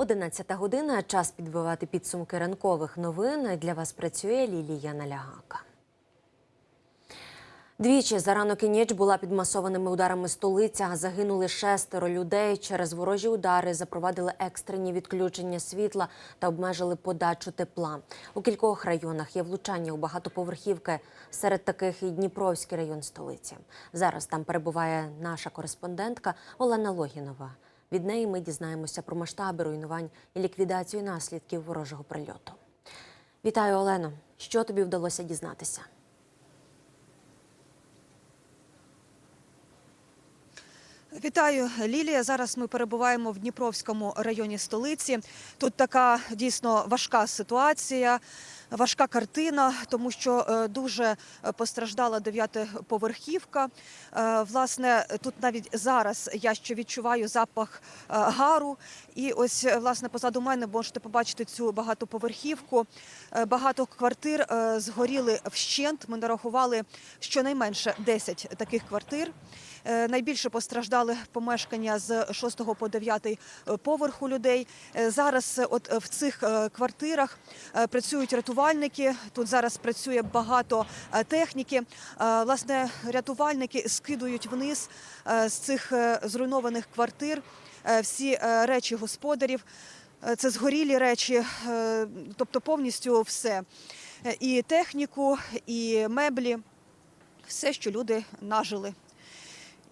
11 година. Час підбивати підсумки ранкових новин. Для вас працює Лілія Налягака. Двічі за ранок і ніч була під масованими ударами столиця. Загинули шестеро людей. Через ворожі удари запровадили екстрені відключення світла та обмежили подачу тепла. У кількох районах є влучання у багатоповерхівки. Серед таких і Дніпровський район столиці. Зараз там перебуває наша кореспондентка Олена Логінова. Від неї ми дізнаємося про масштаби руйнувань і ліквідацію наслідків ворожого прильоту. Вітаю, Олено. Що тобі вдалося дізнатися? Вітаю, Лілія. Зараз ми перебуваємо в Дніпровському районі столиці. Тут така дійсно важка ситуація, важка картина, тому що е, дуже постраждала дев'ятиповерхівка. Е, Власне, тут навіть зараз я ще відчуваю запах е, гару. І ось власне позаду мене можете побачити цю багатоповерхівку. Багато квартир згоріли вщент. Ми нарахували щонайменше 10 таких квартир. Е, Найбільше постраждали помешкання з 6 по 9 поверху людей. Е, Зараз е, от е, в цих е, квартирах е, працюють рятувальники. Тут зараз працює багато е, техніки. Е, Власне, рятувальники скидують вниз е, з цих е, зруйнованих квартир е, всі е, речі господарів. Е, Це згорілі речі, е, тобто повністю все. Е, І техніку, і меблі, все, що люди нажили.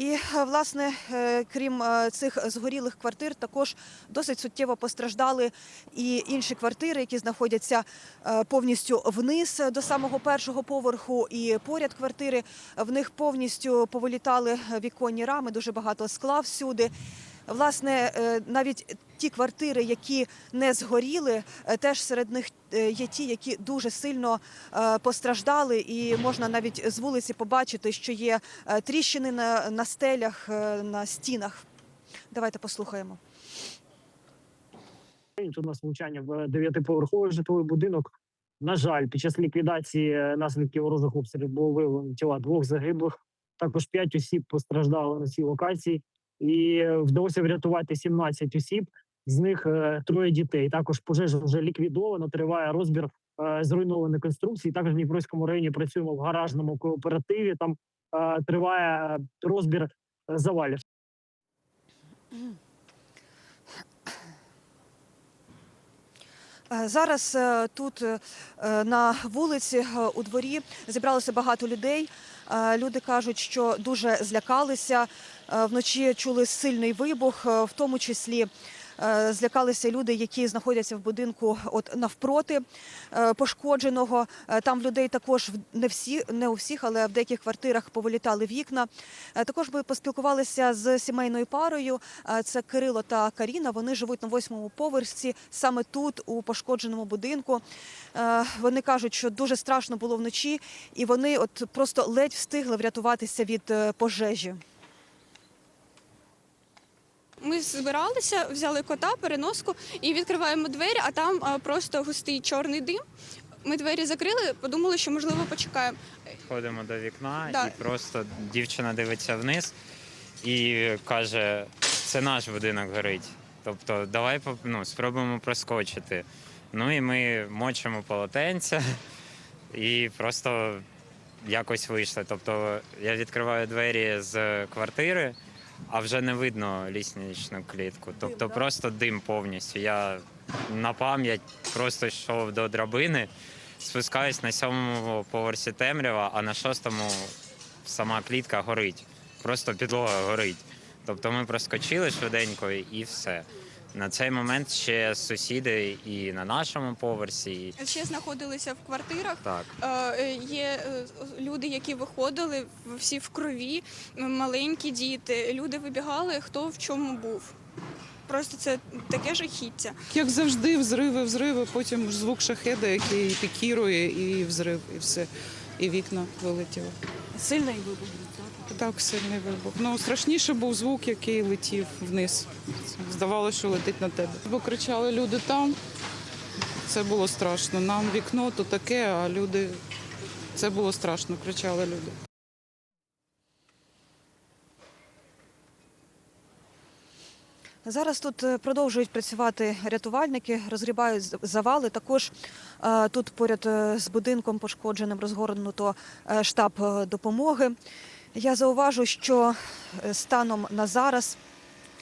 І е, власне, е, крім е, цих згорілих квартир, також досить суттєво постраждали і інші квартири, які знаходяться повністю вниз до самого першого поверху, і поряд квартири в них повністю повилітали віконні рами, дуже багато скла всюди. Власне, навіть ті квартири, які не згоріли, теж серед них є ті, які дуже сильно е, постраждали, і можна навіть з вулиці побачити, що є е, тріщини на, на стелях, е, на стінах. Давайте послухаємо. Тут у нас влучання в дев'ятиповерховий житловий будинок. На жаль, під час ліквідації е, наслідків ворожих обстрілів було виявлено тіла двох загиблих. Також п'ять осіб постраждали на цій локації, і е, вдалося врятувати 17 осіб. З них е, троє дітей. Також пожежа вже ліквідовано. Триває розбір е, зруйнованих конструкцій. Також в Дніпровському районі працюємо в гаражному кооперативі. Там е, триває розбір завалів. Зараз тут на вулиці у дворі зібралося багато людей. Люди кажуть, що дуже злякалися. Вночі чули сильний вибух, в тому числі. Е, Злякалися люди, які знаходяться в будинку от навпроти е, пошкодженого. Е, Там людей також не всі, не у всіх, але в деяких квартирах повилітали вікна. Також ми поспілкувалися з сімейною парою. Це Кирило та Каріна. Вони живуть на восьмому поверсі, саме тут, у пошкодженому будинку. Вони кажуть, що дуже страшно було вночі, і вони от просто ледь встигли врятуватися від пожежі. Ми збиралися, взяли кота, переноску і відкриваємо двері, а там просто густий чорний дим. Ми двері закрили, подумали, що можливо почекаємо. Ходимо до вікна, Да. і просто дівчина дивиться вниз і каже: це наш будинок горить. Тобто, давай ну, спробуємо проскочити. Ну і ми мочимо полотенця і просто якось вийшли. Тобто я відкриваю двері з квартири, а вже не видно лісничну клітку. Тобто просто дим повністю. Я на пам'ять просто йшов до драбини. Спускаюсь на сьомому поверсі темрява, а на шостому сама клітка горить. Просто підлога горить. Тобто ми проскочили швиденько і все. На цей момент ще сусіди і на нашому поверсі. І... Ще знаходилися в квартирах. Так. Е, Є е, люди, які виходили всі в крові, маленькі діти. Люди вибігали, хто в чому був. Просто це таке жахіття. Як завжди, взриви, взриви, потім звук шахеда, який пікірує, і взрив, і все. І вікна вилетіло. Сильний вибух. Так, сильний вибух. Ну, страшніше був звук, який летів вниз. Здавалося, що летить на тебе. Бо кричали люди там. Це було страшно. Нам вікно то таке, а люди. Це було страшно, кричали люди. Зараз тут е, продовжують працювати рятувальники, розгрібають завали. Також е, тут поряд е, з будинком пошкодженим розгорнуто штаб допомоги. Я зауважу, що е, станом на зараз,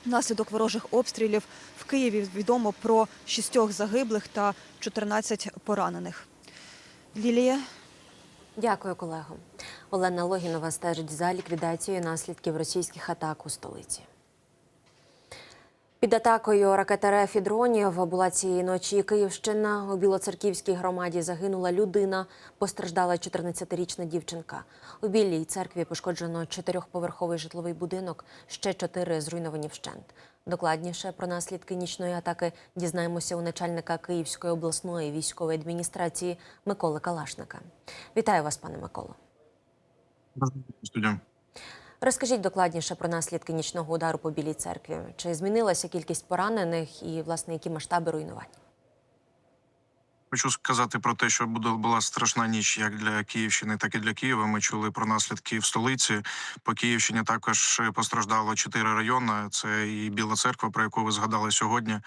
внаслідок ворожих обстрілів, в Києві відомо про шістьох загиблих та 14 поранених. Лілія. Дякую, колего. Олена Логінова стежить за ліквідацією наслідків російських атак у столиці. Під атакою ракет РФ і дронів була цієї ночі Київщина. У Білоцерківській громаді загинула людина, постраждала 14-річна дівчинка. У Білій церкві пошкоджено чотирьохповерховий житловий будинок, ще чотири зруйновані вщент. Докладніше про наслідки нічної атаки дізнаємося у начальника Київської обласної військової адміністрації Миколи Калашника. Вітаю вас, пане Миколо. Студія. Розкажіть докладніше про наслідки нічного удару по Білій церкві. Чи змінилася кількість поранених і, власне, які масштаби руйнувань? Хочу сказати про те, що буде була страшна ніч як для Київщини, так і для Києва. Ми чули про наслідки в столиці. По Київщині також постраждало чотири райони. Це і Біла церква, про яку ви згадали сьогодні.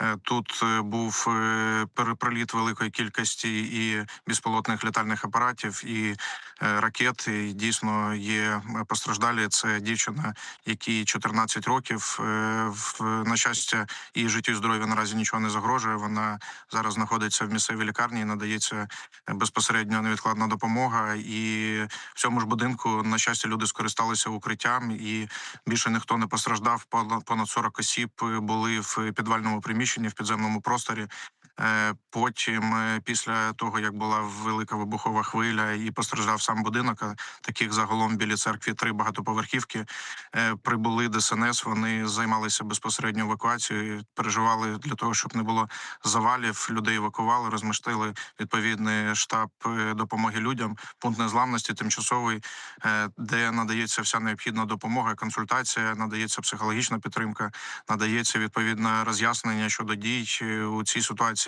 Е, Тут е, був е, переприліт великої кількості і безпілотних літальних апаратів, і е, ракет. І дійсно є е, постраждалі. Це дівчина, якій 14 років. Е, На щастя, її життю і здоров'ю наразі нічого не загрожує. Вона зараз знаходиться в місцевій лікарні. і Надається безпосередньо невідкладна допомога. І в цьому ж будинку, на щастя, люди скористалися укриттям, і більше ніхто не постраждав. Понад 40 осіб були в підвальному приміщенні в підземному просторі. Е, Потім, е, після того як була велика вибухова хвиля і постраждав сам будинок, а таких загалом біля церкві три багатоповерхівки. е, Прибули ДСНС. Вони займалися безпосередньо евакуацією, переживали для того, щоб не було завалів. Людей евакували, розмістили відповідний штаб е, допомоги людям, пункт незламності тимчасовий, е, де надається вся необхідна допомога, консультація, надається психологічна підтримка, надається відповідне роз'яснення щодо дій е, у цій ситуації.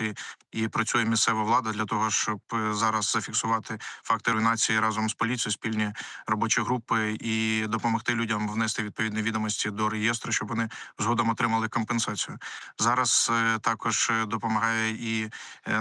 І працює місцева влада для того, щоб е, зараз зафіксувати факти руйнації разом з поліцією, спільні робочі групи і допомогти людям внести відповідні відомості до реєстру, щоб вони згодом отримали компенсацію. Зараз е, також е, допомагає і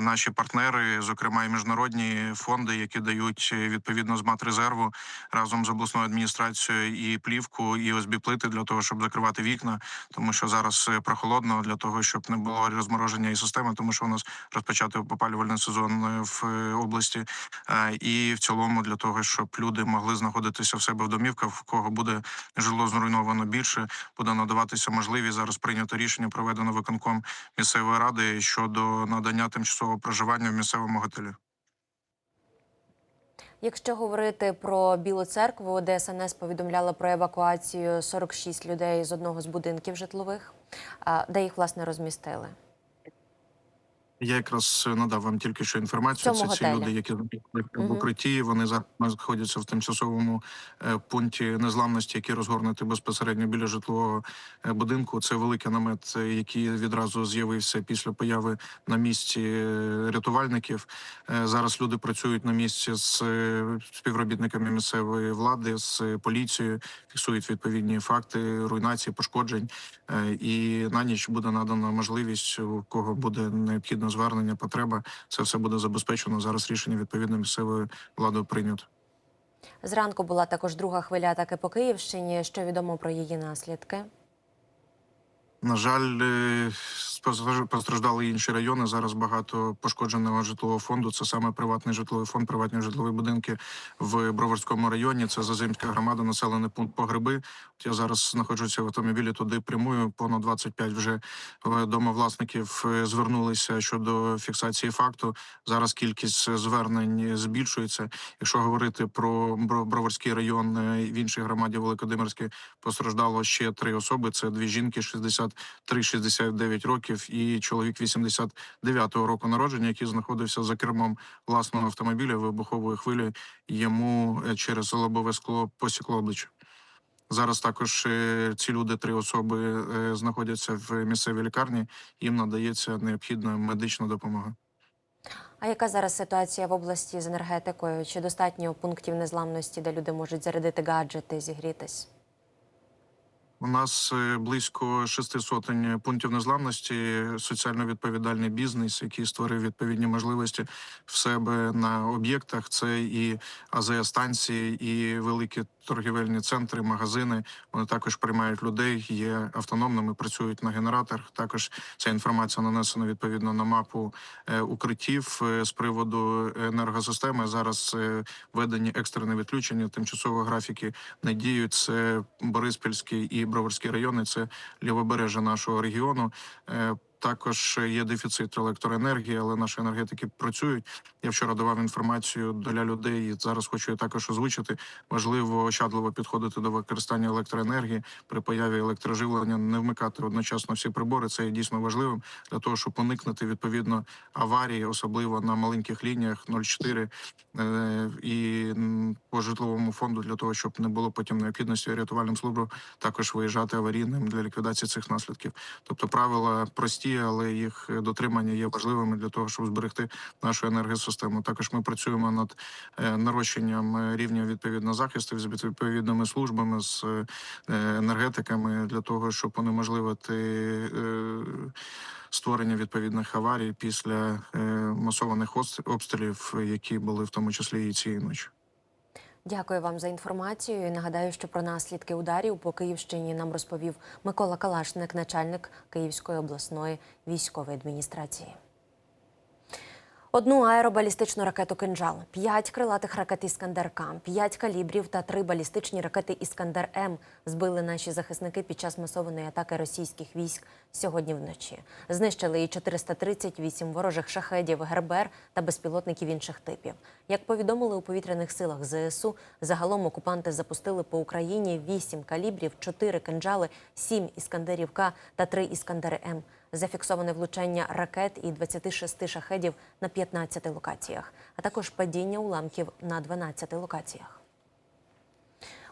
наші партнери, зокрема і міжнародні фонди, які дають відповідно з матрезерву разом з обласною адміністрацією і плівку, і ОСБ плити для того, щоб закривати вікна, тому що зараз прохолодно для того, щоб не було розмороження і системи, тому що у нас розпочатий опалювальний сезон е, в е, області, Е, і в цілому для того, щоб люди могли знаходитися в себе в домівках, в кого буде житло зруйновано більше, буде надаватися можливість зараз прийнято рішення, проведено виконком місцевої ради щодо надання тимчасового проживання в місцевому готелі. Якщо говорити про Білу церкву, ДСНС повідомляла про евакуацію 46 людей з одного з будинків житлових, де їх власне розмістили. Я якраз надав вам тільки що інформацію. Це ці люди, які в укритті. Вони зараз знаходяться в тимчасовому е, пункті незламності, який розгорнутий безпосередньо біля житлового е, будинку. Це великий намет, е, який відразу з'явився після появи на місці е, рятувальників. Е, Зараз люди працюють на місці з е, співробітниками місцевої влади, з е, поліцією, фіксують відповідні факти руйнації, пошкоджень. Е, І на ніч буде надана можливість, у кого буде необхідне звернення, потреба. Це все буде забезпечено. Зараз рішення відповідно місцевою владою прийнято. Зранку була також друга хвиля атаки по Київщині. Що відомо про її наслідки? На жаль, е, постраждали інші райони. Зараз багато пошкодженого житлового фонду. Це саме приватний житловий фонд, приватні житлові будинки в Броварському районі. Це Зазимська громада, населений пункт Погреби. От я зараз знаходжуся в автомобілі. Туди прямую. Понад 25 вже е, домовласників е, звернулися щодо фіксації факту. Зараз кількість звернень збільшується. Якщо говорити про Броварський район е, в іншій громаді Великодимирській, постраждало ще три особи. Це дві жінки 63-69 років і чоловік 89-го року народження, який знаходився за кермом власного автомобіля вибухової хвилі. Йому е, через лобове скло посікло обличчя. Зараз також е, ці люди, три особи, е, знаходяться в місцевій лікарні. Їм надається необхідна медична допомога. А яка зараз ситуація в області з енергетикою? Чи достатньо пунктів незламності, де люди можуть зарядити гаджети, зігрітись? У нас е, близько шести сотень пунктів незламності, соціально відповідальний бізнес, який створив відповідні можливості в себе на об'єктах. Це і АЗС-станції, і великі торгівельні центри, магазини. Вони також приймають людей, є автономними, працюють на генераторах. Також ця інформація нанесена відповідно на мапу е, укриттів Е, з приводу енергосистеми. Зараз е, введені екстрені відключення, тимчасові графіки не діють. Це Бориспільський і Броварський райони, це лівобережжя нашого регіону. Також є дефіцит електроенергії, але наші енергетики працюють. Я вчора давав інформацію для людей. Зараз хочу також озвучити. Важливо ощадливо підходити до використання електроенергії при появі електроживлення, не вмикати одночасно всі прибори. Це є дійсно важливим для того, щоб уникнути відповідно аварії, особливо на маленьких лініях 0,4 е, і по житловому фонду для того, щоб не було потім необхідності рятувальним службам також виїжджати аварійним для ліквідації цих наслідків. Тобто правила прості, але їх е, дотримання є важливими для того, щоб зберегти нашу енергосистему. Також ми працюємо над е, нарощенням е, рівня відповідно захисту з відповідними службами з е, енергетиками для того, щоб унеможливити. Створення відповідних аварій після е, масованих обс- обстрілів, які були в тому числі і цієї ночі. Дякую вам за інформацію. Нагадаю, що про наслідки ударів по Київщині нам розповів Микола Калашник, начальник Київської обласної військової адміністрації. Одну аеробалістичну ракету «Кинжал», п'ять крилатих ракет «Іскандер-К», п'ять калібрів та три балістичні ракети «Іскандер-М» збили наші захисники під час масованої атаки російських військ сьогодні вночі. Знищили і 438 ворожих шахедів, гербер та безпілотників інших типів. Як повідомили у повітряних силах ЗСУ, загалом окупанти запустили по Україні 8 калібрів, 4 кинджали, 7 «Іскандерів К» та 3 «Іскандери-М». Зафіксоване влучання ракет і 26 шахедів на 15 локаціях, а також падіння уламків на 12 локаціях.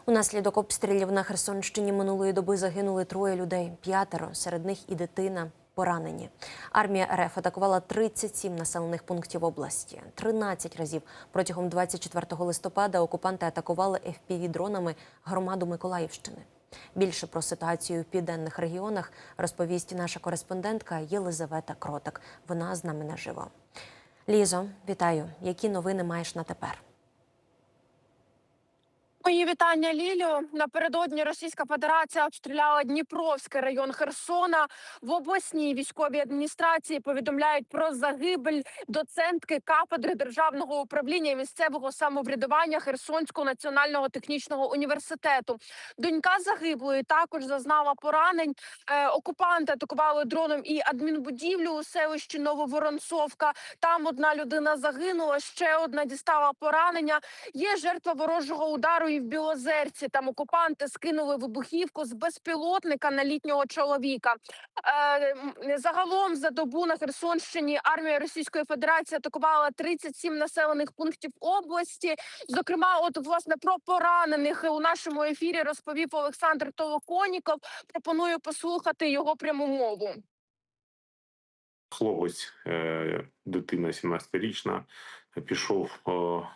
Унаслідок обстрілів на Херсонщині минулої доби загинули троє людей, п'ятеро, серед них і дитина. Поранені. Армія РФ атакувала 37 населених пунктів області. 13 разів протягом 24 листопада окупанти атакували FPV-дронами громаду Миколаївщини. Більше про ситуацію в південних регіонах розповість наша кореспондентка Єлизавета Кротик. Вона з нами наживо. Лізо, вітаю. Які новини маєш на тепер? Мої вітання Лілію. Напередодні Російська Федерація обстріляла Дніпровський район Херсона. В обласній військовій адміністрації повідомляють про загибель доцентки кафедри державного управління місцевого самоврядування Херсонського національного технічного університету. Донька загиблої також зазнала поранень. Е, окупанти атакували дроном і адмінбудівлю у селищі Нововоронцовка. Там одна людина загинула, ще одна дістала поранення. Є жертва ворожого удару і в Білозерці. Там окупанти скинули вибухівку з безпілотника на літнього чоловіка. Е, загалом за добу на Херсонщині армія Російської Федерації атакувала 37 населених пунктів області. Зокрема, от власне про поранених у нашому ефірі розповів Олександр Толоконіков. Пропоную послухати його пряму мову. хлопець, е, дитина 17-річна, пішов е,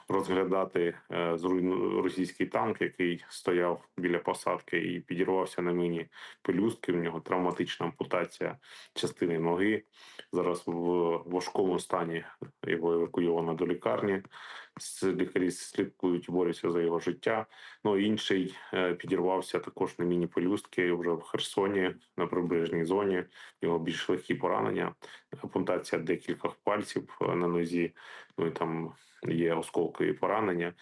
розглядати е, зруйну- російський танк, який стояв біля посадки і підірвався на мені пелюстки. В нього травматична ампутація частини ноги. Зараз в важкому стані його евакуйовано до лікарні. Лікарі слідкують, борються за його життя. Ну інший е, підірвався також на міні пелюстки вже в Херсоні на прибережній зоні. Його більш легкі поранення пунктація декількох пальців е, на нозі. Ну і там є осколкові поранення.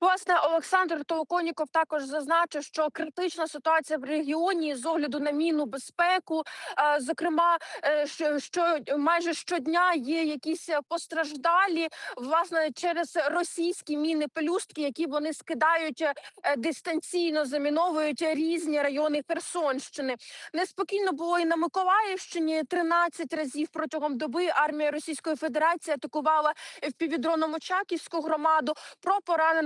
Власне, Олександр Толоконіков також зазначив, що критична ситуація в регіоні з огляду на мінну безпеку, е, зокрема, е, що, майже щодня є якісь е, постраждалі, власне, через російські міни пелюстки, які вони скидають дистанційно, заміновують різні райони Херсонщини. Неспокійно було і на Миколаївщині 13 разів протягом доби армія Російської Федерації атакувала в впівдроном Очаківську громаду. Про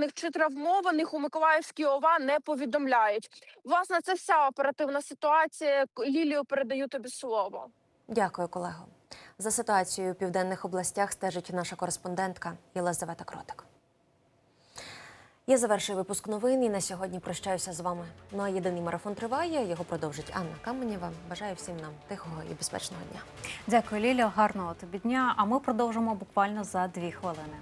поранених чи травмованих у Миколаївській ОВА не повідомляють. Власне, це вся оперативна ситуація. Лілію передаю тобі слово. Дякую, колего. За ситуацією у південних областях стежить наша кореспондентка Єлизавета Кротик. Я завершую випуск новин і на сьогодні прощаюся з вами. Ну а єдиний марафон триває. Його продовжить Анна Каменєва. Бажаю всім нам тихого і безпечного дня. Дякую, Лілія. Гарного тобі дня. А ми продовжимо буквально за дві хвилини.